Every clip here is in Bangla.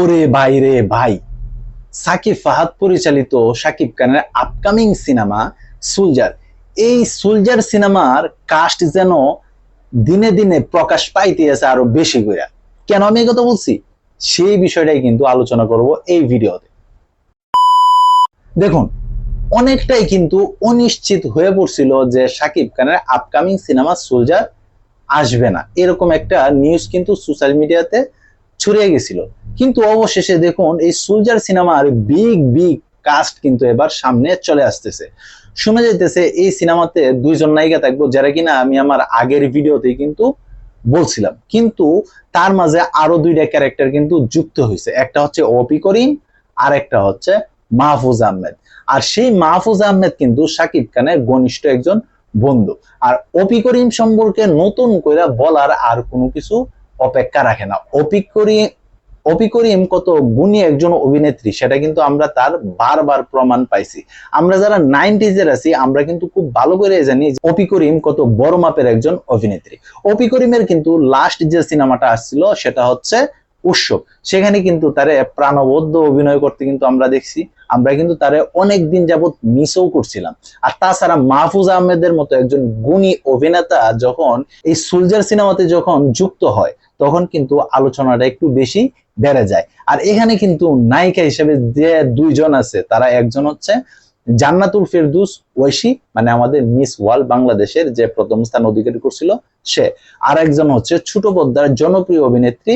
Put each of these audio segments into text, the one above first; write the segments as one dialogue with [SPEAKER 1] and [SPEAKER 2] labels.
[SPEAKER 1] ওরে ভাই রে ভাই। সাকিব ফাহাদ পরিচালিত সাকিব খানের আপকামিং সিনেমা সুলজার এই সুলজার সিনেমার কাস্ট যেন দিনে দিনে প্রকাশ পাইতেছে আরও বেশি করে কেন আমি কথা বলছি? সেই বিষয়টাই কিন্তু আলোচনা করব এই ভিডিওতে। দেখুন, অনেকটাই কিন্তু অনিশ্চিত হয়ে পড়ছিল যে সাকিব খানের আপকামিং সিনেমা সোলজার আসবে না। এরকম একটা নিউজ কিন্তু সোশ্যাল মিডিয়াতে ছড়িয়ে গেছিল। কিন্তু অবশেষে দেখুন, এই সোলজার সিনেমার বিগ বিগ কাস্ট কিন্তু এবার সামনে চলে আসতেছে। শোনা যাইতেছে, এই সিনেমাতে দুইজন নায়িকা থাকব, যারা কিনা আমি আমার আগের ভিডিওতেই কিন্তু বলছিলাম। কিন্তু তার মাঝে আরও দুইটা ক্যারেক্টার কিন্তু যুক্ত হয়েছে একটা হচ্ছে অপি করিম আর একটা হচ্ছে মাহফুজ আহমেদ। আর সেই মাহফুজ আহমেদ কিন্তু সাকিব খানের ঘনিষ্ঠ একজন বন্ধু। আর অপি করিম সম্পর্কে নতুন করে বলার আর কোনো কিছু অপেক্ষা রাখে না। অপি করিম কত গুণী একজন অভিনেত্রী, সেটা কিন্তু আমরা তার বারবার প্রমাণ পাইছি। আমরা যারা নাইনটিজের আছি, আমরা কিন্তু খুব ভালো করে জানি যে অপি করিম কত বড় মাপের একজন অভিনেত্রী। অপি করিমের কিন্তু লাস্ট যে সিনেমাটা আসছিল, সেটা হচ্ছে উৎসব। সেখানে কিন্তু তারে প্রাণবদ্ধ অভিনয় করতে কিন্তু আমরা দেখছি। আমরা কিন্তু তারে অনেক দিন যাবত মিসও করছিলাম। আর তাছাড়া মাহফুজ আহমেদের মতো একজন গুণী অভিনেতা যখন এই সুলজার সিনেমাতে যখন যুক্ত হয়, তখন কিন্তু আলোচনাটা একটু বেশি বেড়ে যায়। আর এখানে কিন্তু নায়িকা হিসেবে যে দুইজন আছে, তারা একজন হচ্ছে জান্নাতুল ফেরদুস ঐশী মানে আমাদের মিস ওয়ার্ল্ড বাংলাদেশের যে প্রথম স্থান অধিকারী করছিল সে। আর একজন হচ্ছে ছোট পদ্মার জনপ্রিয় অভিনেত্রী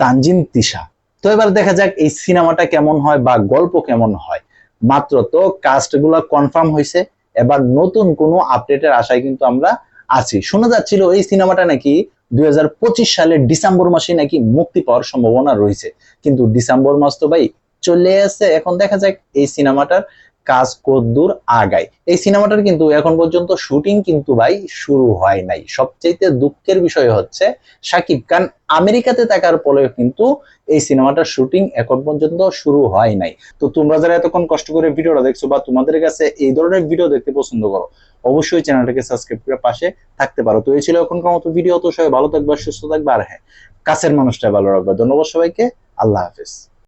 [SPEAKER 1] তানজিন তিশা। তো এবার দেখা যাক এই সিনেমাটা কেমন হয় বা গল্প কেমন হয়। মাত্র তো কাস্টগুলা কনফার্ম হয়েছে এবার নতুন কোনো আপডেটের আশায় কিন্তু আমরা আছি। শোনা যাচ্ছিল এই সিনেমাটা নাকি দুই হাজার পঁচিশ সালের ডিসেম্বর মাসে নাকি মুক্তি পাওয়ার সম্ভাবনা রয়েছে। কিন্তু ডিসেম্বর মাস তো ভাই চলে আসছে, এখন দেখা যাক এই সিনেমাটার কাজ কদ্দুর আগায়। এই সিনেমাটার কিন্তু এখন পর্যন্ত শুটিং কিন্তু ভাই শুরু হয় নাই। সবচেয়ে দুঃখের বিষয় হচ্ছে, সাকিব খান আমেরিকাতে থাকার পরেও কিন্তু এই সিনেমাটার শুটিং এখন পর্যন্ত শুরু হয় নাই। তো তোমরা যারা এতক্ষণ কষ্ট করে ভিডিওটা দেখছ বা তোমাদের কাছে এই ধরনের ভিডিও দেখতে পছন্দ করো, অবশ্যই চ্যানেলটাকে সাবস্ক্রাইব করে পাশে থাকতে পারো। তো এই ছিল এখনকার মতো ভিডিও। তো সবাই ভালো থাকবে, সুস্থ থাকবে। আর হ্যাঁ কাছের মানুষটা ভালো রাখবে। ধন্যবাদ সবাইকে। আল্লাহ হাফিজ।